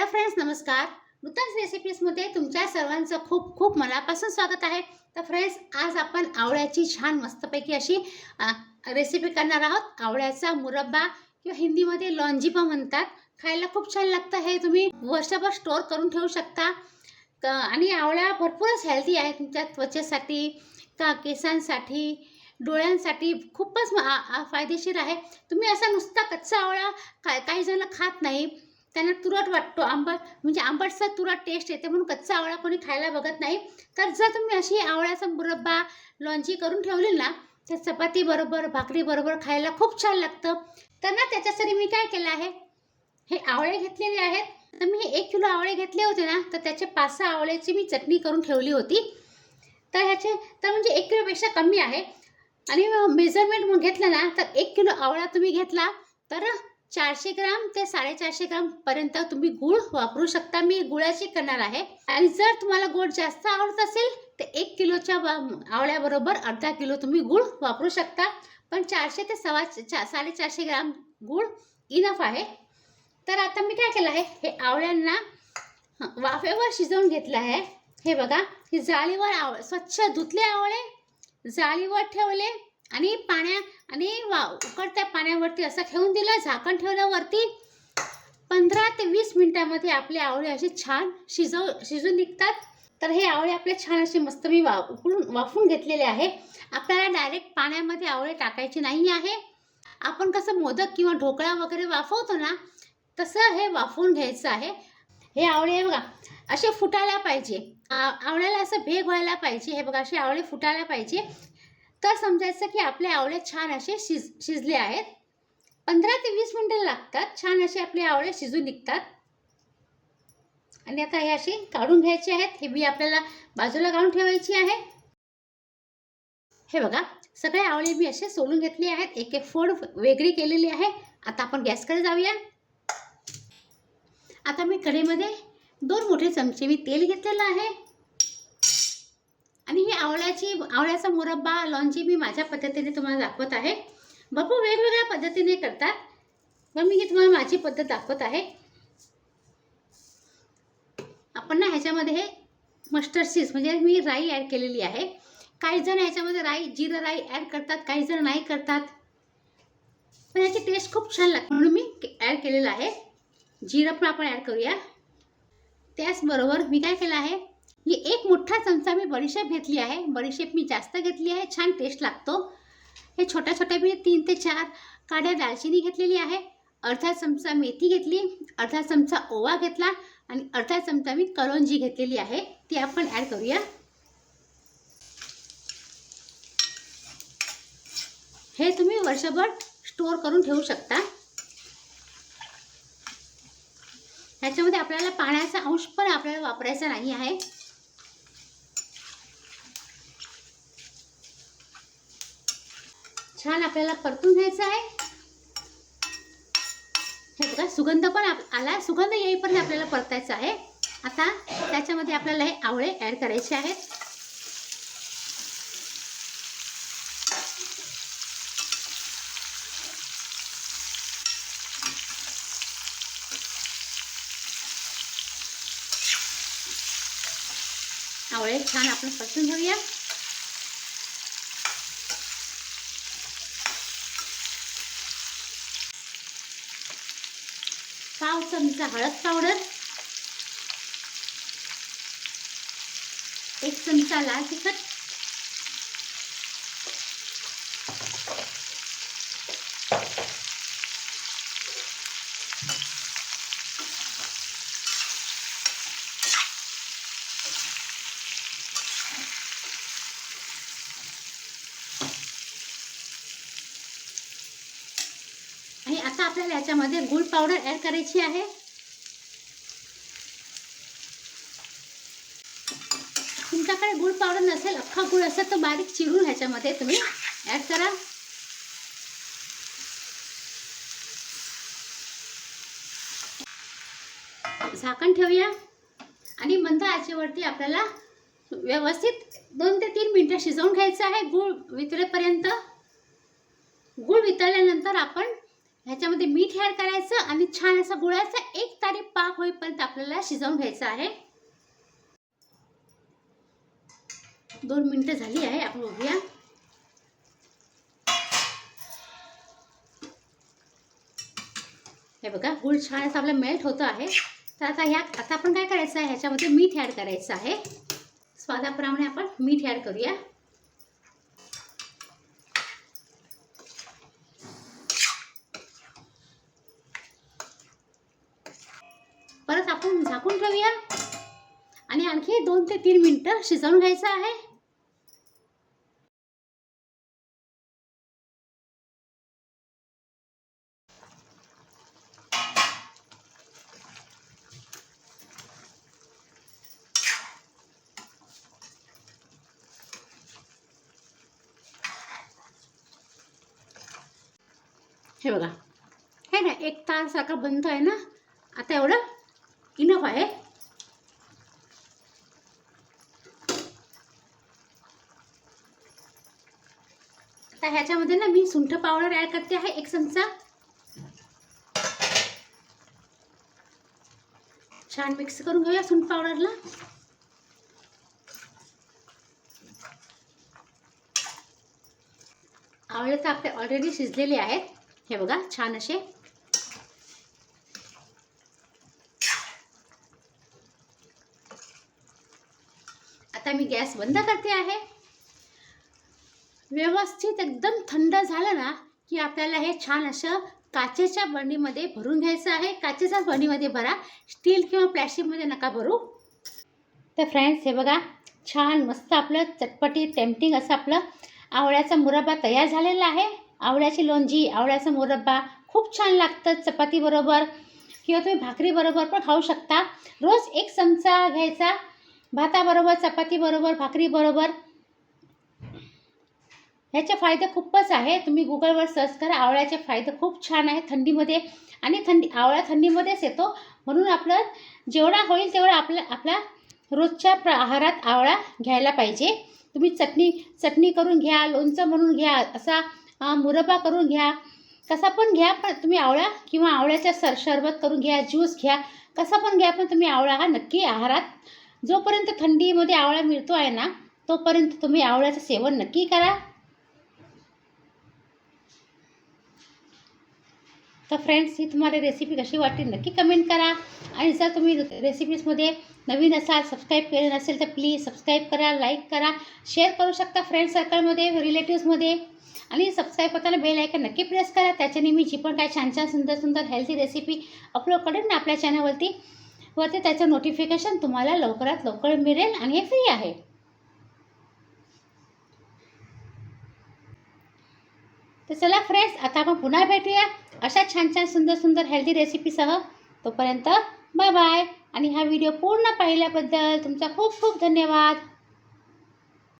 Hello friends नमस्कार. नूतन रेसिपीजमध्ये तुमच्या सर्वांचं खूप खूप मनापासून स्वागत आहे. तर फ्रेंड्स आज आपण आवळ्याची छान मस्तपैकी अशी रेसिपी करणार आहोत. आवळ्याचा मुरब्बा किंवा हिंदीमध्ये लॉन्जिपा म्हणतात. खायला खूप छान लागतं. हे तुम्ही वर्षभर स्टोअर करून ठेवू शकता. क- आणि आवळ्या भरपूरच हेल्दी आहे तुमच्या त्वचेसाठी का केसांसाठी डोळ्यांसाठी खूपच फायदेशीर आहे. तुम्ही असा नुसता कच्चा आवळा काय काही जण खात नाही. त्यांना तुरट वाटतो. आंबट म्हणजे आंबटचा तुरट टेस्ट येते म्हणून कच्चा आवळा कोणी खायला बघत नाही. तर जर तुम्ही अशी आवळ्याचा मुरब्बा लॉन्ची करून ठेवली ना तर चपातीबरोबर भाकरीबरोबर भाकरी बरोबर खायला खूप छान लागतं. तर ना त्याच्यासाठी मी काय केलं आहे? हे आवळे घेतलेले आहेत. तर मी हे एक किलो आवळे घेतले होते ना तर त्याचे पाच सहा आवळ्याची मी चटणी करून ठेवली होती. तर ह्याचे तर म्हणजे एक किलोपेक्षा कमी आहे. आणि मेजरमेंट मग घेतलं ना तर एक किलो आवळा तुम्ही घेतला. तर चारशे ग्राम ते साडेचारशे ग्राम पर्यंत तुम्ही गूळ वापरू शकता. मी गुळाची करणार आहे. आणि जर तुम्हाला गोड जास्त आवडत असेल तर एक किलोच्या वा- आवळ्याबरोबर अर्धा किलो तुम्ही गूळ वापरू शकता. पण चारशे ते सव्वा चा साडेचारशे ग्राम गूळ इनफ आहे. तर आता मी काय केलं आहे? हे आवळ्यांना वाफेवर शिजवून घेतलं आहे. हे बघा हे जाळीवर आव स्वच्छ धुतले आवळे जाळीवर ठेवले आणि पाण्या आणि वा उकडत्या पाण्यावरती असं ठेवून दिलं झाकण ठेवल्यावरती पंधरा ते वीस मिनटामध्ये आपले आवळे असे छान शिजव शिजून निघतात. तर हे आवळे आपले छान असे मस्त मी वा उकळून वाफून घेतलेले आहे. आपल्याला डायरेक्ट पाण्यामध्ये आवळे टाकायचे नाही आहे. आपण कसं मोदक किंवा ढोकळा वगैरे वाफवतो ना तसं हे वाफवून घ्यायचं आहे. हे आवळे बघा असे फुटायला पाहिजे. आवळ्याला असं भेग व्हायला पाहिजे. हे बघा असे आवळे फुटायला पाहिजे. तर समजायचं की आपले आवळे छान असे शिज शिजले आहेत. पंधरा ते वीस मिनटं लागतात. छान असे आपले आवळे शिजून निघतात. आणि आता हे असे काढून घ्यायचे आहेत. हे बी आपल्याला बाजूला काढून ठेवायची आहे. हे बघा सगळे आवळे मी असे सोलून घेतले आहेत. एक एक फोड वेगळी केलेली आहे. आता आपण गॅसकडे जाऊया. आता मी कढईमध्ये दोन मोठे चमचे मी तेल घेतलेलं आहे. आणि ही आवळ्याची आवळ्याचा मुरब्बा लॉन्ची मी माझ्या पद्धतीने तुम्हाला दाखवत आहे. बापू वेगवेगळ्या पद्धतीने करतात. पण मी ही तुम्हाला माझी पद्धत दाखवत आहे. आपण ना ह्याच्यामध्ये हे मस्टर्ड सीड्स म्हणजे मी राई ॲड केलेली आहे. काही जण ह्याच्यामध्ये राई जिरं राई ॲड करतात काही जण नाही करतात. पण याची टेस्ट खूप छान लागते. म्हणून मी ॲड केलेलं आहे. जिरं पण आपण ॲड करूया. त्याचबरोबर मी काय केलं आहे? ही एक मोठा चमचा मी बडीशेप घेतली आहे. बडीशेप मी जास्त घेतली आहे. छान टेस्ट लागतो. हे छोट्या छोट्या मी तीन ते चार काड्या दालचिनी घेतलेली आहे. अर्धा चमचा मेथी घेतली अर्धा चमचा ओवा घेतला आणि अर्धा चमचा मी करोंजी घेतलेली आहे. ती आपण ॲड करूया. हे तुम्ही वर्षभर स्टोअर करून ठेवू शकता. ह्याच्यामध्ये आपल्याला पाण्याचा अंश पण आपल्याला वापरायचा नाही आहे. छान आपल्याला परतून घ्यायचं आहे. हे बघा सुगंध पण आला सुगंध येईपर्यंत आपल्याला परतायचं आहे. आता त्याच्यामध्ये आपल्याला हे आवळे ॲड करायचे आहेत. आवळे छान आपण परतून घेऊया. पाव चमचा हळद पावडर एक चमचा लाल तिखट आणि आता आपल्याला याच्यामध्ये गुळ पावडर ॲड करायची आहे. तुमच्याकडे गुळ पावडर नसेल अख्खा गुळ असेल तर बारीक चिरून ह्याच्यामध्ये तुम्ही ॲड करा. झाकण ठेवूया. आणि मंद आचेवरती आपल्याला व्यवस्थित दोन ते तीन मिनटं शिजवून घ्यायचं आहे गूळ वितळेपर्यंत गूळ वितळल्यानंतर आपण ह्याच्यामध्ये मीठ ॲड करायचं आणि छान असा गुळाचा एक तारी पाक होईपर्यंत आपल्याला शिजवून घ्यायचं आहे. दोन मिनिटं झाली आहे आपण बघूया हे बघा गुळ छान असं आपलं मेल्ट होतं आहे. तर आता ह्या आता आपण काय करायचं आहे? ह्याच्यामध्ये मीठ ॲड करायचं आहे. स्वादाप्रमाणे आपण मीठ ॲड करूया. परत आपण झाकून ठेवूया. आणि आणखी दोन ते तीन मिनिटं शिजवून घ्यायचं आहे. हे बघा. हे ना एक तासारखं बंद आहे ना? आता एवढं इनफ आहे आता ह्याच्यामध्ये ना मी सुंठ पावडर ॲड करते आहे एक चमचा. छान मिक्स करून घेऊया सुंठ पावडरला. आवळे तर आपले ऑलरेडी शिजलेले आहेत. हे बघा छान असे. आता मी गॅस बंद करते आहे. व्यवस्थित एकदम थंड झालं ना की आपल्याला हे छान असं काचेच्या बरणीमध्ये भरून घ्यायचं आहे. काचेच्या बरणीमध्ये भरा. स्टील किंवा प्लॅस्टिकमध्ये नका भरू. तर फ्रेंड्स हे बघा छान मस्त आपलं चटपटी टेम्पटिंग असं आपलं आवळ्याचा मुरब्बा तयार झालेला आहे. आवळ्याची लोणजी आवळ्याचा मुरब्बा खूप छान लागतं चपातीबरोबर किंवा तुम्ही भाकरीबरोबर पण खाऊ शकता. रोज एक चमचा घ्यायचा भाताबरोबर चपातीबरोबर भाकरीबरोबर ह्याचे फायदे खूपच आहे तुम्ही गुगलवर सर्च करा आवळ्याचे फायदे खूप छान आहे थंडीमध्ये आणि थंडी आवळा थंडीमध्येच येतो. म्हणून आपलं जेवढा होईल तेवढा आपल्या आपला रोजच्या प्र आहारात आवळा घ्यायला पाहिजे. तुम्ही चटणी चटणी करून घ्या लोणचं म्हणून घ्या असा मुरब्बा करून घ्या कसा पण घ्या पण तुम्ही आवळा किंवा आवळ्याचा सर शरबत करून घ्या ज्यूस घ्या कसा पण घ्या पण तुम्ही आवळा हा नक्की आहारात जोपर्यंत थंडीमध्ये आवळा मिळतो आहे ना तोपर्यंत तुम्ही आवळ्याचं सेवन नक्की करा. तर फ्रेंड्स ही तुम्हाला रेसिपी कशी वाटली नक्की कमेंट करा. आणि जर तुम्ही रेसिपीजमध्ये नवीन असाल सबस्क्राईब केले नसेल तर प्लीज सबस्क्राईब करा लाईक करा शेअर करू शकता फ्रेंड सर्कलमध्ये रिलेटिव्समध्ये आणि सबस्क्राईब करताना बेल आयकन नक्की प्रेस करा. त्याच्याने मी जी पण काय छान छान सुंदर सुंदर हेल्थी रेसिपी अपलोड करेन ना आपल्या चॅनलवरती वरती त्याचं नोटिफिकेशन तुम्हाला लवकरात लवकर मिळेल आणि हे फ्री आहे. तर चला फ्रेंड्स आता आपण पुन्हा भेटूया अशा छान छान सुंदर सुंदर हेल्दी रेसिपीसह तोपर्यंत बाय बाय आणि हा व्हिडिओ पूर्ण पाहिल्याबद्दल तुमचा खूप खूप धन्यवाद.